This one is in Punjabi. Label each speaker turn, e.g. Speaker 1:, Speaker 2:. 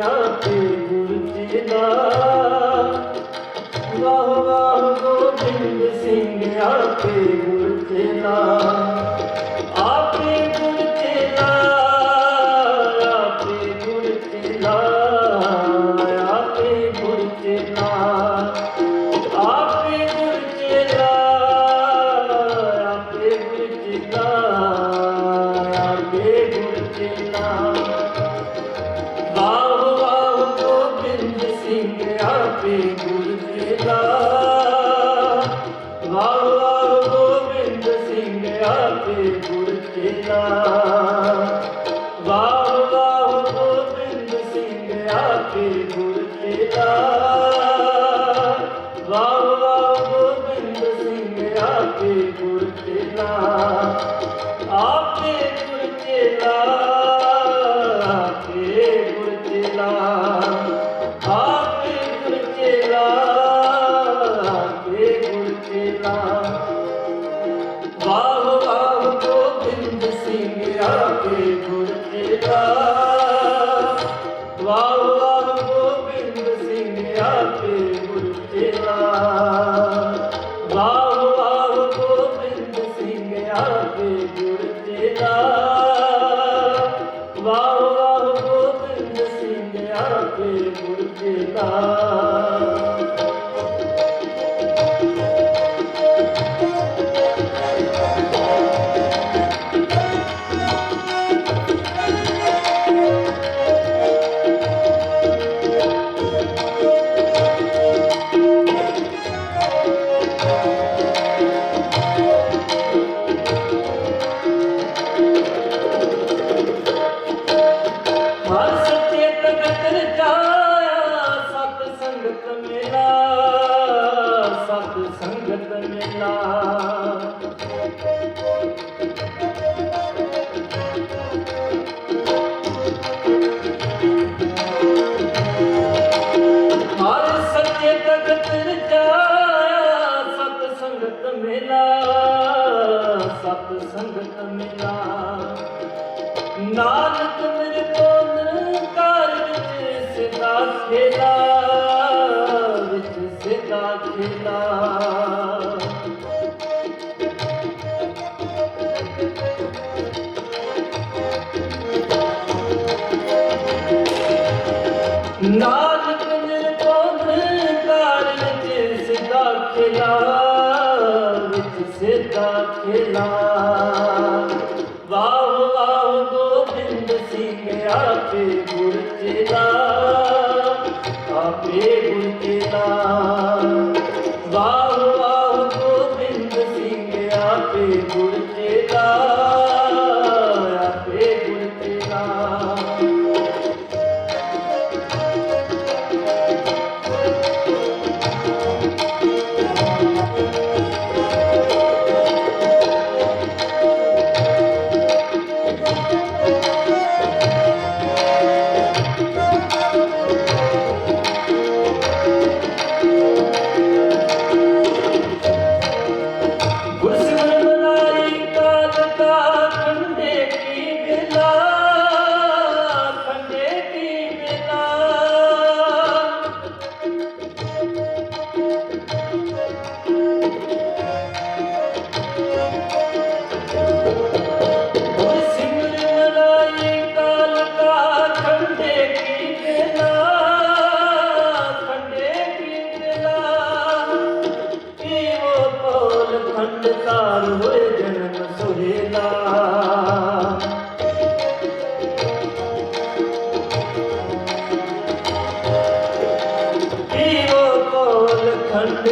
Speaker 1: ਰਾਤ ਸੰਗਤ ਮੇਲਾ, ਸਤ ਸੰਗਤ ਮੇਲਾ। ਹਰ ਸੱਚੇ ਤਖਤ ਮੇਲਾ, ਸਤ ਮੇਲਾ। ਨਾਨਕ ਮੇਰੇ ਕੋਲ ਕਰ ਵਿੱਚ ਸਦਾ ਖੇਲਾ। ਨਾਨਕ ਨਿਰ ਕੋਨ ਕਾਰਨ ਜਨਮ ਤਾਰ ਹੋਏ ਜਨਮ ਸੁਹੇਲਾ ਜੀਵੋ ਕੋਲ ਖੰਡ